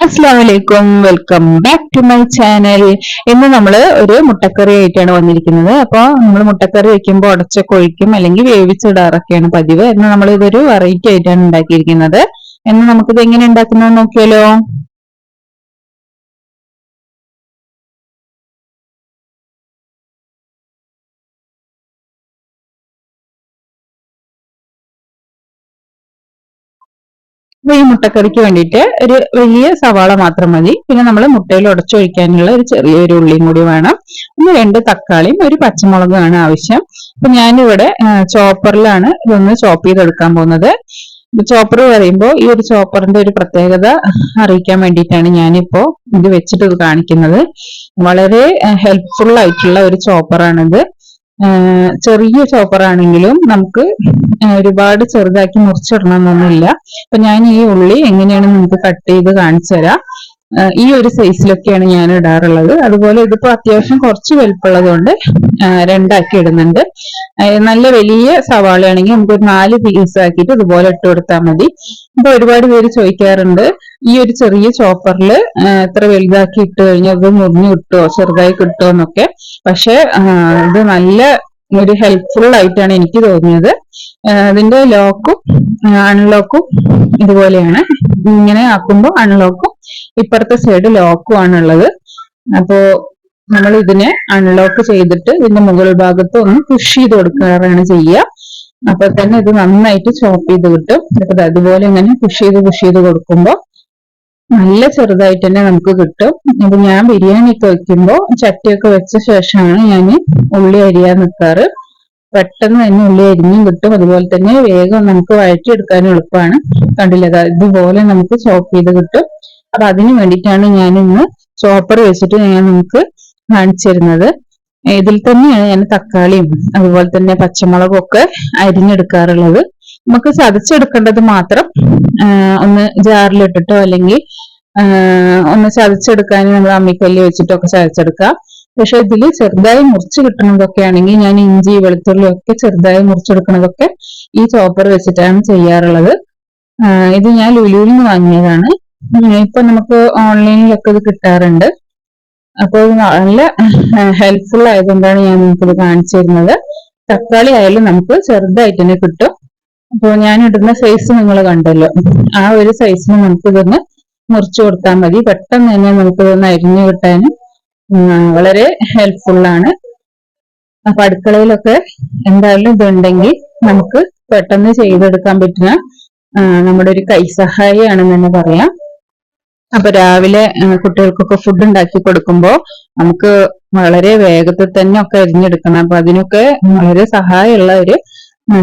അസ്ലാമലൈക്കും welcome back to my channel ഇന്ന് നമ്മൾ ഒരു മുട്ടക്കറി ആയിട്ടാണ് വന്നിരിക്കുന്നത്. അപ്പോൾ നമ്മൾ മുട്ടക്കറി വെക്കുമ്പോൾ ഉടച്ച ഒഴിക്കും അല്ലെങ്കിൽ വേവിച്ചിടാറൊക്കെയാണ് പതിവ്. എന്ന് നമ്മൾ ഇതൊരു വെറൈറ്റി ആയിട്ടാണ് ഉണ്ടാക്കിയിരിക്കുന്നത്. എന്ന് നമുക്കിത് എങ്ങനെ ഉണ്ടാക്കുന്നത് നോക്കിയാലോ? ഈ മുട്ടക്കറിക്ക് വേണ്ടിയിട്ട് ഒരു വലിയ സവാള മാത്രം മതി. പിന്നെ നമ്മൾ മുട്ടയിൽ ഉടച്ചൊഴിക്കാനുള്ള ഒരു ചെറിയൊരു ഉള്ളിയും കൂടി വേണം. പിന്നെ രണ്ട് തക്കാളിയും ഒരു പച്ചമുളകുമാണ് ആവശ്യം. അപ്പൊ ഞാനിവിടെ ചോപ്പറിലാണ് ഇതൊന്ന് ചോപ്പ് ചെയ്തെടുക്കാൻ പോകുന്നത്. ചോപ്പർ പറയുമ്പോൾ ഈ ഒരു ചോപ്പറിന്റെ ഒരു പ്രത്യേകത അറിയിക്കാൻ വേണ്ടിയിട്ടാണ് ഞാനിപ്പോ ഇത് വെച്ചിട്ട് കാണിക്കുന്നത്. വളരെ ഹെൽപ്ഫുൾ ആയിട്ടുള്ള ഒരു ചോപ്പറാണിത്. ചെറിയ ചോപ്പർ ആണെങ്കിലും നമുക്ക് ഒരുപാട് ചെറുതാക്കി മുറിച്ചിടണമെന്നൊന്നുമില്ല അപ്പൊ ഞാൻ ഈ ഉള്ളി എങ്ങനെയാണ് നിങ്ങൾക്ക് കട്ട് ചെയ്ത് കാണിച്ചു തരാം ഈ ഒരു സൈസിലൊക്കെയാണ് ഞാൻ ഇടാറുള്ളത് അതുപോലെ ഇതിപ്പോ അത്യാവശ്യം കുറച്ച് വലുപ്പുള്ളത് കൊണ്ട് രണ്ടാക്കി ഇടുന്നുണ്ട്. നല്ല വലിയ സവാളയാണെങ്കിൽ നമുക്ക് ഒരു നാല് പീസ് ആക്കിയിട്ട് ഇതുപോലെ ഇട്ട് കൊടുത്താൽ മതി. ഇപ്പൊ ഒരുപാട് പേര് ചോദിക്കാറുണ്ട് ഈ ഒരു ചെറിയ ചോപ്പറിൽ എത്ര വലുതാക്കി ഇട്ട് കഴിഞ്ഞാൽ ഇത് മുറിഞ്ഞു കിട്ടുമോ ചെറുതായി കിട്ടുമോ എന്നൊക്കെ. പക്ഷെ ഇത് നല്ല ഒരു ഹെൽപ്ഫുൾ ആയിട്ടാണ് എനിക്ക് തോന്നിയത്. അതിന്റെ ലോക്കും അൺലോക്കും ഇതുപോലെയാണ്. ഇങ്ങനെ ആക്കുമ്പോൾ അൺലോക്കും ഇപ്പുറത്തെ സൈഡ് ലോക്കും ആണുള്ളത്. അപ്പോ നമ്മൾ ഇതിനെ അൺലോക്ക് ചെയ്തിട്ട് ഇതിന്റെ മുകൾ ഭാഗത്ത് ഒന്ന് പുഷ് ചെയ്ത് കൊടുക്കാറാണ് ചെയ്യുക. അപ്പൊ തന്നെ ഇത് നന്നായിട്ട് ചോപ്പ് ചെയ്ത് കിട്ടും. അതുപോലെ ഇങ്ങനെ പുഷ് ചെയ്ത് പുഷ് ചെയ്ത് കൊടുക്കുമ്പോൾ നല്ല ചെറുതായിട്ട് തന്നെ നമുക്ക് കിട്ടും. ഇത് ഞാൻ ബിരിയാണി ഒക്കെ വെക്കുമ്പോൾ ചട്ടിയൊക്കെ വെച്ച ശേഷമാണ് ഞാൻ ഉള്ളി അരിയാൻ നിൽക്കാറ് പെട്ടെന്ന് തന്നെ ഉള്ളി അരിഞ്ഞും കിട്ടും. അതുപോലെ തന്നെ വേഗം നമുക്ക് വഴറ്റിയെടുക്കാനും എളുപ്പമാണ്. കണ്ടില്ല? ഇതുപോലെ നമുക്ക് ചോപ്പ് ചെയ്ത് കിട്ടും. അപ്പൊ അതിന് വേണ്ടിയിട്ടാണ് ഞാൻ ഇന്ന് ചോപ്പർ വെച്ചിട്ട് ഞാൻ നിങ്ങൾക്ക് കാണിച്ചിരുന്നത്. ഇതിൽ തന്നെയാണ് ഞാൻ തക്കാളിയും അതുപോലെ തന്നെ പച്ചമുളകും ഒക്കെ അരിഞ്ഞെടുക്കാറുള്ളത്. നമുക്ക് ചതച്ചെടുക്കേണ്ടത് മാത്രം ഒന്ന് ജാറിലിട്ടിട്ടോ അല്ലെങ്കിൽ ഒന്ന് ചതച്ചെടുക്കാൻ നമ്മൾ അമ്മിക്കല്ല് വെച്ചിട്ടൊക്കെ ചതച്ചെടുക്കാം പക്ഷെ ഇതിൽ ചെറുതായി മുറിച്ച് കിട്ടുന്നതൊക്കെ ആണെങ്കിൽ ഞാൻ ഇഞ്ചി വെളുത്തുള്ളി ഒക്കെ ചെറുതായി മുറിച്ചെടുക്കുന്നതൊക്കെ ഈ ചോപ്പർ വെച്ചിട്ടാണ് ചെയ്യാറുള്ളത്. ഇത് ഞാൻ ലുലുവിൽ നിന്ന് വാങ്ങിയതാണ്. ഇപ്പൊ നമുക്ക് ഓൺലൈനിലൊക്കെ ഇത് കിട്ടാറുണ്ട്. അപ്പോൾ നല്ല ഹെൽപ്ഫുൾ ആയതുകൊണ്ടാണ് ഞാൻ നിങ്ങൾക്കിത് കാണിച്ചു തരുന്നത്. തക്കാളി ആയാലും നമുക്ക് ചെറുതായിട്ട് തന്നെ കിട്ടും. അപ്പോൾ ഞാൻ ഇടുന്ന സൈസ് നിങ്ങൾ കണ്ടല്ലോ. ആ ഒരു സൈസിന് നമുക്ക് ഇതൊന്ന് മുറിച്ചു കൊടുത്താൽ മതി. പെട്ടെന്ന് തന്നെ നമുക്ക് ഇതൊന്ന് അരിഞ്ഞു കിട്ടാൻ വളരെ ഹെൽപ്ഫുള്ളാണ് അപ്പൊ അടുക്കളയിലൊക്കെ എന്തായാലും ഇതുണ്ടെങ്കിൽ നമുക്ക് പെട്ടെന്ന് ചെയ്തെടുക്കാൻ പറ്റുന്ന നമ്മുടെ ഒരു കൈസഹായിയാണെന്ന് തന്നെ പറയാം. അപ്പൊ രാവിലെ കുട്ടികൾക്കൊക്കെ ഫുഡ് ഉണ്ടാക്കി കൊടുക്കുമ്പോൾ നമുക്ക് വളരെ വേഗത്തിൽ തന്നെ ഒക്കെ അരിഞ്ഞെടുക്കണം. അപ്പൊ അതിനൊക്കെ വളരെ സഹായമുള്ള ഒരു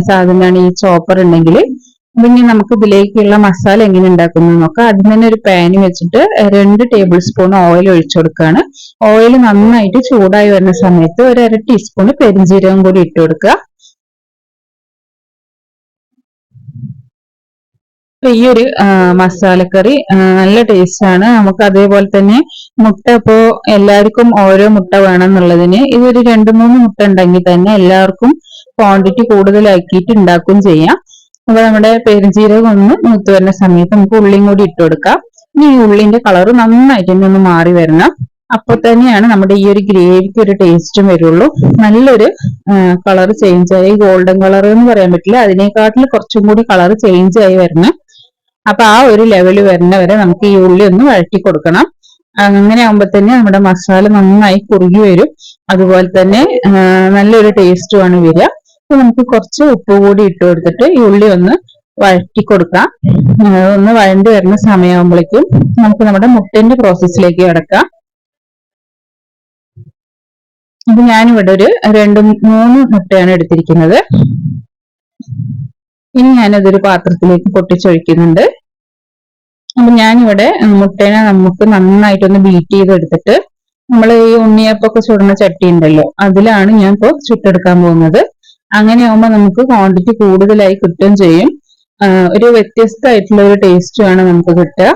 സാധനമാണ് ഈ ചോപ്പർ ഉണ്ടെങ്കിൽ പിന്നെ നമുക്ക് ഇതിലേക്കുള്ള മസാല എങ്ങനെ ഉണ്ടാക്കുന്നു നോക്കാം. അതിന് തന്നെ ഒരു പാന് വെച്ചിട്ട് രണ്ട് ടേബിൾ സ്പൂൺ ഓയിൽ ഒഴിച്ചു കൊടുക്കുകയാണ് ഓയിൽ നന്നായിട്ട് ചൂടായി വരുന്ന സമയത്ത് ഒരു അര ടീസ്പൂൺ പെരിഞ്ചീരകം കൂടി ഇട്ട് കൊടുക്കുക. ഈ ഒരു മസാലക്കറി നല്ല ടേസ്റ്റ് ആണ്. നമുക്ക് അതേപോലെ തന്നെ മുട്ട ഇപ്പോ എല്ലാവർക്കും ഓരോ മുട്ട വേണം എന്നുള്ളതിന് ഇതൊരു രണ്ട് മൂന്ന് മുട്ട ഉണ്ടെങ്കിൽ തന്നെ എല്ലാവർക്കും ക്വാണ്ടിറ്റി കൂടുതലാക്കിയിട്ട് ഉണ്ടാക്കുകയും ചെയ്യാം. അപ്പൊ നമ്മുടെ പെരുംജീരകം ഒന്ന് മൂത്ത് വരുന്ന സമയത്ത് നമുക്ക് ഉള്ളിയും കൂടി ഇട്ട് കൊടുക്കാം. ഇനി ഉള്ളിന്റെ കളർ നന്നായിട്ട് തന്നെ ഒന്ന് മാറി വരണം. അപ്പൊ തന്നെയാണ് നമ്മുടെ ഈ ഒരു ഗ്രേവിക്ക് ഒരു ടേസ്റ്റും വരുള്ളൂ. നല്ലൊരു കളർ ചേഞ്ച് ആയി. ഗോൾഡൻ കളർ എന്ന് പറയാൻ പറ്റില്ല. അതിനേക്കാട്ടിൽ കുറച്ചും കൂടി കളർ ചേഞ്ച് ആയി വരണം. അപ്പൊ ആ ഒരു ലെവൽ വരുന്ന വരെ നമുക്ക് ഈ ഉള്ളി ഒന്ന് വഴറ്റി കൊടുക്കണം. അങ്ങനെ ആകുമ്പോ തന്നെ നമ്മുടെ മസാല നന്നായി കുറുകി വരും. അതുപോലെ തന്നെ നല്ലൊരു ടേസ്റ്റുമാണ് വരിക. നമുക്ക് കുറച്ച് ഉപ്പ് കൂടി ഇട്ട് കൊടുത്തിട്ട് ഈ ഉള്ളി ഒന്ന് വഴറ്റി കൊടുക്കാം. ഒന്ന് വഴണ്ടി വരുന്ന സമയമാകുമ്പോഴേക്കും നമുക്ക് നമ്മുടെ മുട്ടന്റെ പ്രോസസ്സിലേക്ക് കിടക്കാം. അപ്പൊ ഞാനിവിടെ ഒരു രണ്ട് മൂന്ന് മുട്ടയാണ് എടുത്തിരിക്കുന്നത്. ഇനി ഞാനതൊരു പാത്രത്തിലേക്ക് പൊട്ടിച്ചൊഴിക്കുന്നുണ്ട്. അപ്പൊ ഞാനിവിടെ മുട്ടേനെ നമുക്ക് നന്നായിട്ടൊന്ന് ബീറ്റ് ചെയ്തെടുത്തിട്ട് നമ്മൾ ഈ ഉണ്ണിയപ്പൊക്കെ ചുടുന്ന ചട്ടി ഉണ്ടല്ലോ അതിലാണ് ഞാൻ ഇപ്പോൾ ചുട്ടെടുക്കാൻ പോകുന്നത്. അങ്ങനെ ആകുമ്പോൾ നമുക്ക് ക്വാണ്ടിറ്റി കൂടുതലായി കിട്ടുകയും ചെയ്യും. ഒരു വ്യത്യസ്തമായിട്ടുള്ള ഒരു ടേസ്റ്റുമാണ് നമുക്ക് കിട്ടുക.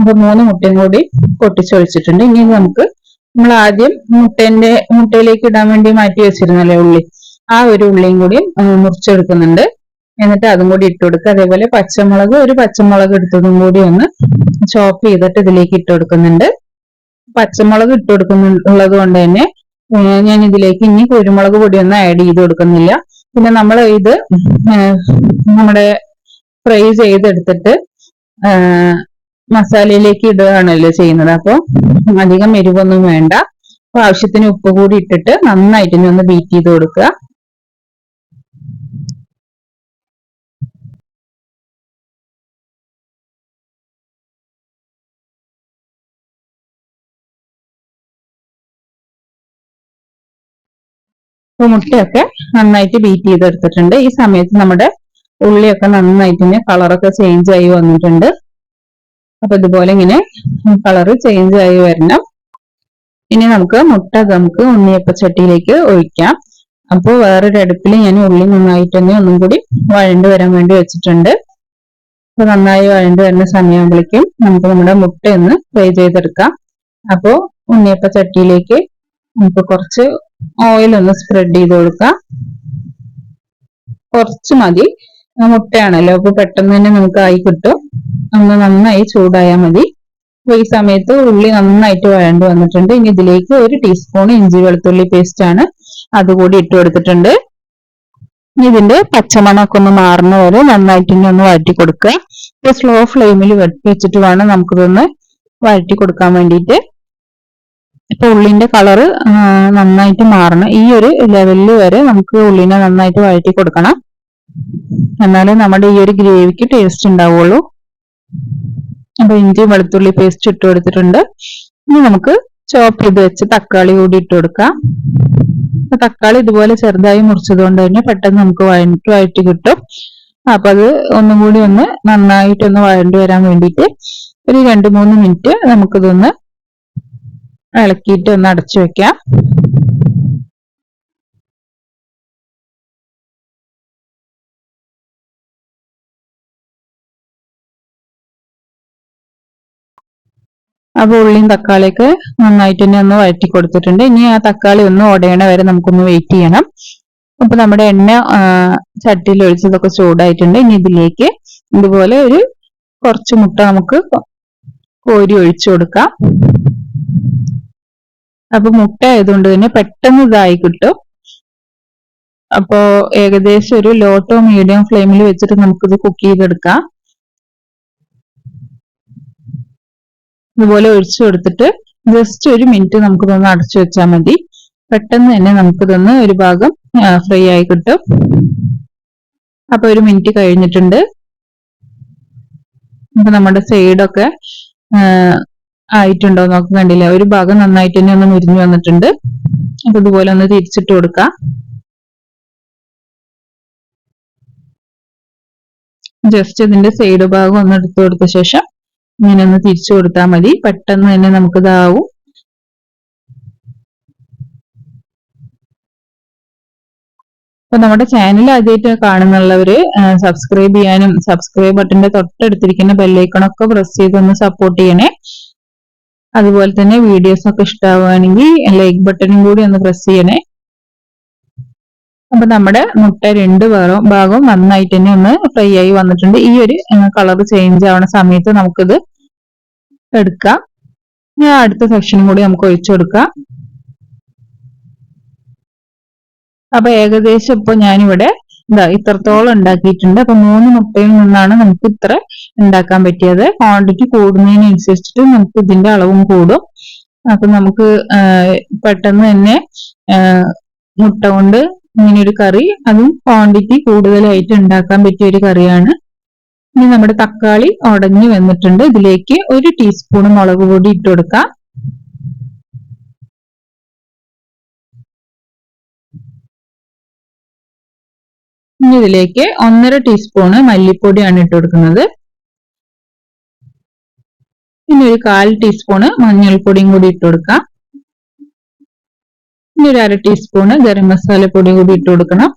അപ്പൊ മൂന്ന് മുട്ടയും കൂടി പൊട്ടിച്ചൊഴിച്ചിട്ടുണ്ട് ഇനി നമുക്ക് നമ്മൾ ആദ്യം മുട്ടേന്റെ മുട്ടയിലേക്ക് ഇടാൻ വേണ്ടി മാറ്റി വെച്ചിരുന്നല്ലേ ഉള്ളി? ആ ഒരു ഉള്ളിയും കൂടി മുറിച്ചെടുക്കുന്നുണ്ട്. എന്നിട്ട് അതും കൂടി ഇട്ട് കൊടുക്കുക. അതേപോലെ പച്ചമുളക് ഒരു പച്ചമുളക് എടുത്തതും കൂടി ഒന്ന് ചോപ്പ് ചെയ്തിട്ട് ഇതിലേക്ക് ഇട്ട് കൊടുക്കുന്നുണ്ട്. പച്ചമുളക് ഇട്ട് കൊടുക്കുന്നുള്ളത് കൊണ്ട് തന്നെ ഞാൻ ഇതിലേക്ക് ഇനി കുരുമുളക് പൊടിയൊന്നും ആഡ് ചെയ്ത് കൊടുക്കുന്നില്ല. പിന്നെ നമ്മൾ ഇത് നമ്മുടെ ഫ്രൈ ചെയ്തെടുത്തിട്ട് മസാലയിലേക്ക് ഇടുകയാണല്ലോ ചെയ്യുന്നത്. അപ്പോൾ അധികം എരിവൊന്നും വേണ്ട. ആവശ്യത്തിന് ഉപ്പ് കൂടി ഇട്ടിട്ട് നന്നായിട്ട് ഇനി ഒന്ന് ബീറ്റ് ചെയ്ത് കൊടുക്കുക. മുട്ടയൊക്കെ നന്നായിട്ട് ബീറ്റ് ചെയ്തെടുത്തിട്ടുണ്ട്. ഈ സമയത്ത് നമ്മുടെ ഉള്ളിയൊക്കെ നന്നായിട്ട് ഇങ്ങനെ കളറൊക്കെ ചേഞ്ച് ആയി വന്നിട്ടുണ്ട്. അപ്പൊ ഇതുപോലെ ഇങ്ങനെ കളറ് ചേഞ്ച് ആയി വരണം. ഇനി നമുക്ക് മുട്ട നമുക്ക് ഉണ്ണിയപ്പച്ചട്ടിയിലേക്ക് ഒഴിക്കാം. അപ്പോൾ വേറൊരു അടുപ്പിൽ ഞാൻ ഉള്ളി നന്നായിട്ട് തന്നെ ഒന്നും കൂടി വഴണ്ട് വരാൻ വേണ്ടി വെച്ചിട്ടുണ്ട്. അപ്പൊ നന്നായി വഴണ്ട് വരുന്ന സമയമാകുമ്പോഴേക്കും നമുക്ക് നമ്മുടെ മുട്ട ഒന്ന് ഫ്രൈ ചെയ്തെടുക്കാം. അപ്പോൾ ഉണ്ണിയപ്പ ചട്ടിയിലേക്ക് നമുക്ക് കുറച്ച് ഓയിൽ ഒന്ന് സ്പ്രെഡ് ചെയ്ത് കൊടുക്കുക കുറച്ച് മതി. മുട്ടയാണല്ലോ. അപ്പൊ പെട്ടെന്ന് തന്നെ നമുക്ക് ആയി കിട്ടും. ഒന്ന് നന്നായി ചൂടായാൽ മതി. അപ്പൊ ഈ സമയത്ത് ഉള്ളി നന്നായിട്ട് വഴണ്ടു വന്നിട്ടുണ്ട്. ഇനി ഇതിലേക്ക് ഒരു ടീസ്പൂൺ ഇഞ്ചി വെളുത്തുള്ളി പേസ്റ്റ് ആണ് അതുകൂടി ഇട്ട് കൊടുത്തിട്ടുണ്ട്. ഇതിന്റെ പച്ചമണമൊക്കെ ഒന്ന് മാറുന്ന വരെ നന്നായിട്ട് ഇനി ഒന്ന് വഴറ്റി കൊടുക്കുക സ്ലോ ഫ്ലെയിമിൽ വെച്ചിട്ട് വേണം നമുക്കിതൊന്ന് വഴറ്റി കൊടുക്കാൻ വേണ്ടിയിട്ട്. ഇപ്പൊ ഉള്ളിന്റെ കളറ് നന്നായിട്ട് മാറണം. ഈ ഒരു ലെവലിൽ വരെ നമുക്ക് ഉള്ളിനെ നന്നായിട്ട് വഴറ്റി കൊടുക്കണം. എന്നാലേ നമ്മുടെ ഈ ഒരു ഗ്രേവിക്ക് ടേസ്റ്റ് ഉണ്ടാവുള്ളൂ. അപ്പൊ ഇഞ്ചി വെളുത്തുള്ളി പേസ്റ്റ് ഇട്ട് കൊടുത്തിട്ടുണ്ട്. ഇനി നമുക്ക് ചോപ്പ് ചെയ്ത് വെച്ച് തക്കാളി കൂടി ഇട്ട് കൊടുക്കാം. അപ്പൊ തക്കാളി ഇതുപോലെ ചെറുതായി മുറിച്ചത് കൊണ്ട് തന്നെ പെട്ടെന്ന് നമുക്ക് വഴറ്റി വഴറ്റി കിട്ടും. അപ്പൊ അത് ഒന്നും കൂടി ഒന്ന് നന്നായിട്ടൊന്ന് വഴണ്ടി വരാൻ വേണ്ടിയിട്ട് ഒരു രണ്ട് മൂന്ന് മിനിറ്റ് നമുക്കിതൊന്ന് ഇളക്കിയിട്ട് ഒന്ന് അടച്ചു വെക്കാം. അപ്പൊ ഉള്ളിയും തക്കാളിയൊക്കെ നന്നായിട്ട് തന്നെ ഒന്ന് വഴറ്റി കൊടുത്തിട്ടുണ്ട്. ഇനി ആ തക്കാളി ഒന്ന് ഉടയണ വരെ നമുക്കൊന്ന് വെയിറ്റ് ചെയ്യണം. അപ്പൊ നമ്മുടെ എണ്ണ ചട്ടിയിൽ ഒഴിച്ചതൊക്കെ ചൂടായിട്ടുണ്ട്. ഇനി ഇതിലേക്ക് ഇതുപോലെ ഒരു കുറച്ച് മുട്ട നമുക്ക് കോരി ഒഴിച്ചു കൊടുക്കാം. അപ്പൊ മുട്ട ആയതുകൊണ്ട് തന്നെ പെട്ടെന്ന് ഇതായി കിട്ടും. അപ്പോ ഏകദേശം ഒരു ലോ മീഡിയം ഫ്ലെയിമിൽ വെച്ചിട്ട് നമുക്കിത് കുക്ക് ചെയ്തെടുക്കാം. ഇതുപോലെ ഒഴിച്ചു കൊടുത്തിട്ട് ജസ്റ്റ് ഒരു മിനിറ്റ് നമുക്കിതൊന്ന് അടച്ചു വെച്ചാൽ മതി. പെട്ടെന്ന് തന്നെ നമുക്കിതൊന്ന് ഒരു ഭാഗം ഫ്രൈ ആയി കിട്ടും. അപ്പൊ ഒരു മിനിറ്റ് കഴിഞ്ഞിട്ടുണ്ട്. അപ്പൊ നമ്മുടെ സൈഡൊക്കെ ആയിട്ടുണ്ടോ നമുക്ക് കണ്ടില്ല. ഒരു ഭാഗം നന്നായിട്ട് തന്നെ ഒന്ന് മുരിഞ്ഞു വന്നിട്ടുണ്ട്. അപ്പൊ ഇതുപോലെ ഒന്ന് തിരിച്ചിട്ട് കൊടുക്കാം. ജസ്റ്റ് ഇതിന്റെ സൈഡ് ഭാഗം ഒന്ന് എടുത്തു കൊടുത്ത ശേഷം ഇങ്ങനെ ഒന്ന് തിരിച്ചു കൊടുത്താൽ മതി. പെട്ടെന്ന് തന്നെ നമുക്ക് ഇതാവും. അപ്പൊ നമ്മുടെ ചാനൽ ആദ്യമായിട്ട് കാണുന്നുള്ളവര് സബ്സ്ക്രൈബ് ചെയ്യാനും സബ്സ്ക്രൈബ് ബട്ടന്റെ തൊട്ടടുത്തിരിക്കുന്ന ബെല്ലൈക്കണൊക്കെ പ്രസ് ചെയ്ത് ഒന്ന് സപ്പോർട്ട് ചെയ്യണേ. അതുപോലെ തന്നെ വീഡിയോസ് ഒക്കെ ഇഷ്ടമാവുകയാണെങ്കിൽ ലൈക്ക് ബട്ടണും കൂടി ഒന്ന് പ്രസ് ചെയ്യണേ. അപ്പൊ നമ്മുടെ മുട്ട രണ്ട് ഭാഗം ഭാഗവും നന്നായിട്ട് തന്നെ ഒന്ന് ഫ്രൈ ആയി വന്നിട്ടുണ്ട്. ഈ ഒരു കളർ ചേഞ്ച് ആവുന്ന സമയത്ത് നമുക്കിത് എടുക്കാം. അടുത്ത സെക്ഷനും കൂടി നമുക്ക് ഒഴിച്ചു കൊടുക്കാം. അപ്പൊ ഏകദേശം ഇപ്പൊ ഞാനിവിടെ എന്താ ഇത്രത്തോളം ഉണ്ടാക്കിയിട്ടുണ്ട്. അപ്പൊ മൂന്ന് മുട്ടയിൽ നിന്നാണ് നമുക്ക് ഇത്ര ഉണ്ടാക്കാൻ പറ്റിയത്. ക്വാണ്ടിറ്റി കൂടുന്നതിനനുസരിച്ചിട്ട് നമുക്ക് ഇതിന്റെ അളവും കൂടും. അപ്പൊ നമുക്ക് പെട്ടെന്ന് തന്നെ മുട്ട കൊണ്ട് ഇങ്ങനെ ഒരു കറി അതും ക്വാണ്ടിറ്റി കൂടുതലായിട്ട് ഉണ്ടാക്കാൻ പറ്റിയ ഒരു കറിയാണ്. ഇനി നമ്മുടെ തക്കാളി ഉടഞ്ഞു വന്നിട്ടുണ്ട്. ഇതിലേക്ക് ഒരു ടീസ്പൂൺ മുളക് പൊടി ഇട്ട് കൊടുക്കാം. ഇനി ഇതിലേക്ക് ഒന്നര ടീസ്പൂണ് മല്ലിപ്പൊടിയാണ് ഇട്ട് കൊടുക്കുന്നത്. ഇനി ഒരു കാൽ ടീസ്പൂണ് മഞ്ഞൾപ്പൊടിയും കൂടി ഇട്ട് കൊടുക്കാം. ഇനി ഒരു അര ടീസ്പൂണ് ഗരം മസാല പൊടി കൂടി ഇട്ട് കൊടുക്കണം.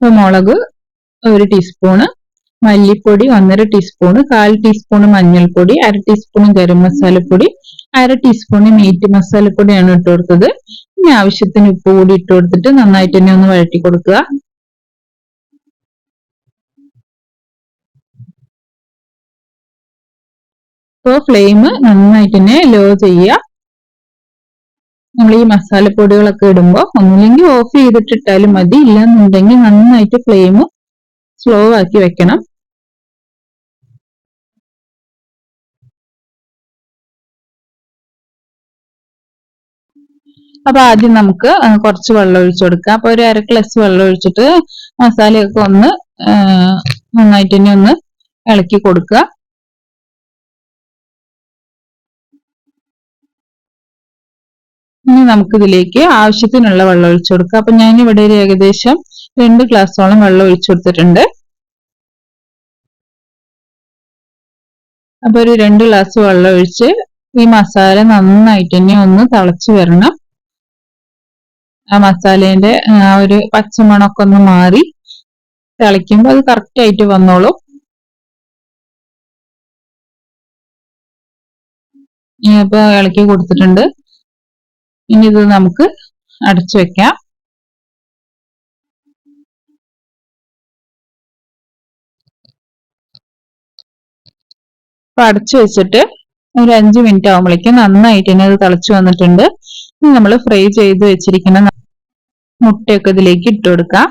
മുളക് ഒരു ടീസ്പൂണ് മല്ലിപ്പൊടി ഒന്നര ടീസ്പൂൺ കാൽ ടീസ്പൂൺ മഞ്ഞൾപ്പൊടി അര ടീസ്പൂൺ ഗരം മസാലപ്പൊടി അര ടീസ്പൂൺ മീറ്റ് മസാലപ്പൊടിയാണ് ഇട്ട് കൊടുത്തത്. ഇനി ആവശ്യത്തിന് ഉപ്പ് കൂടി ഇട്ട് കൊടുത്തിട്ട് നന്നായിട്ട് തന്നെ ഒന്ന് വഴറ്റി കൊടുക്കുക. ഇപ്പോൾ ഫ്ലെയിം നന്നായിട്ട് തന്നെ ലോ ചെയ്യുക. നമ്മൾ ഈ മസാലപ്പൊടികളൊക്കെ ഇടുമ്പോൾ ഒന്നുമില്ലെങ്കിൽ ഓഫ് ചെയ്തിട്ടിട്ടാലും മതി. ഇല്ലാന്നുണ്ടെങ്കിൽ നന്നായിട്ട് ഫ്ലെയിം സ്ലോ ആക്കി വെക്കണം. അപ്പൊ ആദ്യം നമുക്ക് കുറച്ച് വെള്ളം ഒഴിച്ചു കൊടുക്കാം. അപ്പൊ ഒരു അര ഗ്ലാസ് വെള്ളം ഒഴിച്ചിട്ട് മസാലയൊക്കെ ഒന്ന് നന്നായിട്ട് തന്നെ ഒന്ന് ഇളക്കി കൊടുക്കുക. ഇനി നമുക്ക് ഇതിലേക്ക് ആവശ്യത്തിനുള്ള വെള്ളം ഒഴിച്ചു കൊടുക്കുക. അപ്പൊ ഞാൻ ഇവിടെ ഒരു ഏകദേശം രണ്ട് ഗ്ലാസ്സോളം വെള്ളം ഒഴിച്ചു കൊടുത്തിട്ടുണ്ട്. അപ്പൊ ഒരു രണ്ട് ഗ്ലാസ് വെള്ളം ഒഴിച്ച് ഈ മസാല നന്നായിട്ട് തന്നെ ഒന്ന് തിളച്ചു വരണം. ആ മസാലേന്റെ ആ ഒരു പച്ചമണൊക്കെ ഒന്ന് മാറി തിളയ്ക്കുമ്പോൾ അത് കറക്റ്റ് ആയിട്ട് വന്നോളും. ഇപ്പൊ ഇളക്കി കൊടുത്തിട്ടുണ്ട്. ഇനി ഇത് നമുക്ക് അടച്ചു വെക്കാം. അപ്പൊ അടച്ചു വെച്ചിട്ട് ഒരു അഞ്ച് മിനിറ്റ് ആകുമ്പോഴേക്കും നന്നായിട്ട് തന്നെ അത് തിളച്ചു വന്നിട്ടുണ്ട്. ഇനി നമ്മൾ ഫ്രൈ ചെയ്ത് വെച്ചിരിക്കുന്ന മുട്ടയൊക്കെ ഇതിലേക്ക് ഇട്ട് കൊടുക്കാം.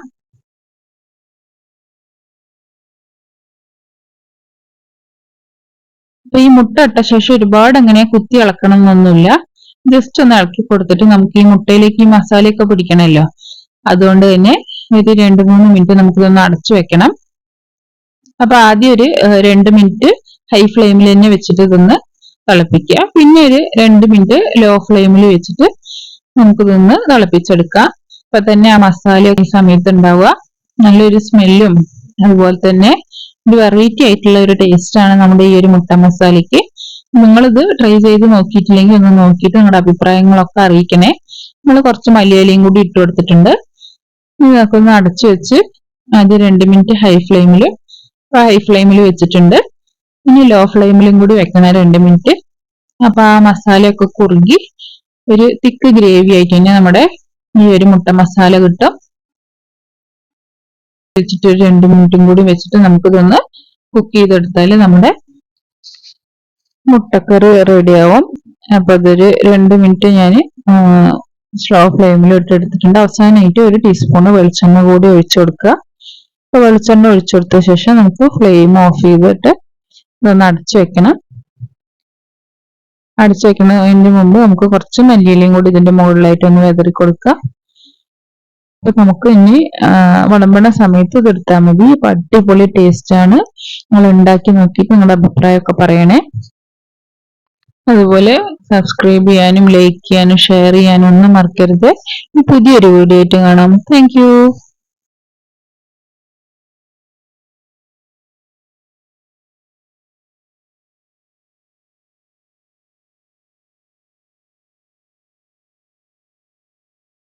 അപ്പൊ ഈ മുട്ട ഇട്ട ശേഷം ഒരുപാട് അങ്ങനെ കുത്തി ഇളക്കണം എന്നൊന്നുമില്ല ജസ്റ്റ് ഒന്ന് ഇളക്കി കൊടുത്തിട്ട് നമുക്ക് ഈ മുട്ടയിലേക്ക് ഈ മസാലയൊക്കെ പിടിക്കണമല്ലോ. അതുകൊണ്ട് തന്നെ ഒരു രണ്ട് മൂന്ന് മിനിറ്റ് നമുക്കിതൊന്ന് അടച്ചു വെക്കണം. അപ്പൊ ആദ്യം ഒരു രണ്ട് മിനിറ്റ് ഹൈ ഫ്ലെയിമിൽ തന്നെ വെച്ചിട്ട് ഇതൊന്ന് തിളപ്പിക്കുക. പിന്നെ ഒരു രണ്ട് മിനിറ്റ് ലോ ഫ്ലെയിമിൽ വെച്ചിട്ട് നമുക്കിതൊന്ന് തിളപ്പിച്ചെടുക്കാം. അപ്പൊ തന്നെ ആ മസാല ഈ സമയത്ത് ഉണ്ടാവുക നല്ലൊരു സ്മെല്ലും അതുപോലെ തന്നെ ഒരു വെറൈറ്റി ആയിട്ടുള്ള ഒരു ടേസ്റ്റ് ആണ് നമ്മുടെ ഈ ഒരു മുട്ട മസാലയ്ക്ക്. നിങ്ങളിത് ട്രൈ ചെയ്ത് നോക്കിയിട്ടില്ലെങ്കിൽ ഒന്ന് നോക്കിയിട്ട് നിങ്ങളുടെ അഭിപ്രായങ്ങളൊക്കെ അറിയിക്കണേ. നമ്മൾ കുറച്ച് മലയാളിയും കൂടി ഇട്ട് കൊടുത്തിട്ടുണ്ട്. ഇതൊക്കെ ഒന്ന് അടച്ചു വെച്ച് ആദ്യം രണ്ട് മിനിറ്റ് ഹൈ ഫ്ലെയിമിൽ ഹൈ ഫ്ലെയിമിൽ വെച്ചിട്ടുണ്ട്. ഇനി ലോ ഫ്ലെയിമിലും കൂടി വെക്കണം രണ്ട് മിനിറ്റ് അപ്പൊ ആ മസാലയൊക്കെ കുറുകി ഒരു തിക്ക് ഗ്രേവി ആയിട്ട് തന്നെ നമ്മുടെ ഈ ഒരു മുട്ട മസാല കിട്ടും. വെച്ചിട്ട് ഒരു രണ്ട് മിനിറ്റും കൂടി വെച്ചിട്ട് നമുക്കിതൊന്ന് കുക്ക് ചെയ്തെടുത്താൽ നമ്മുടെ മുട്ടക്കറി റെഡിയാവും അപ്പൊ അതൊരു രണ്ട് മിനിറ്റ് ഞാൻ സ്ലോ ഫ്ലെയിമിൽ ഇട്ടെടുത്തിട്ടുണ്ട്. അവസാനമായിട്ട് ഒരു ടീസ്പൂണ് വെളിച്ചെണ്ണ കൂടി ഒഴിച്ചു കൊടുക്കുക. അപ്പൊ വെളിച്ചെണ്ണ ഒഴിച്ചു കൊടുത്ത ശേഷം നമുക്ക് ഫ്ലെയിം ഓഫ് ചെയ്തിട്ട് ഇതൊന്ന് അടച്ചു വെക്കണം. അടച്ചു വെക്കുന്നതിന് മുമ്പ് നമുക്ക് കുറച്ച് മല്ലിയിലയും കൂടി ഇതിന്റെ മുകളിലായിട്ട് ഒന്ന് വെതറി കൊടുക്കുക അപ്പൊ നമുക്ക് ഇനി വിളമ്പണ സമയത്ത് തീർത്താൽ മതി. മതി അടിപൊളി ടേസ്റ്റ് ആണ്. നിങ്ങൾ ഉണ്ടാക്കി നോക്കിയിട്ട് നിങ്ങളുടെ അഭിപ്രായമൊക്കെ പറയണേ. അതുപോലെ സബ്സ്ക്രൈബ് ചെയ്യാനും ലൈക്ക് ചെയ്യാനും ഷെയർ ചെയ്യാനും ഒന്നും മറക്കരുത്. പുതിയൊരു വീഡിയോ ആയിട്ട് കാണാം. താങ്ക്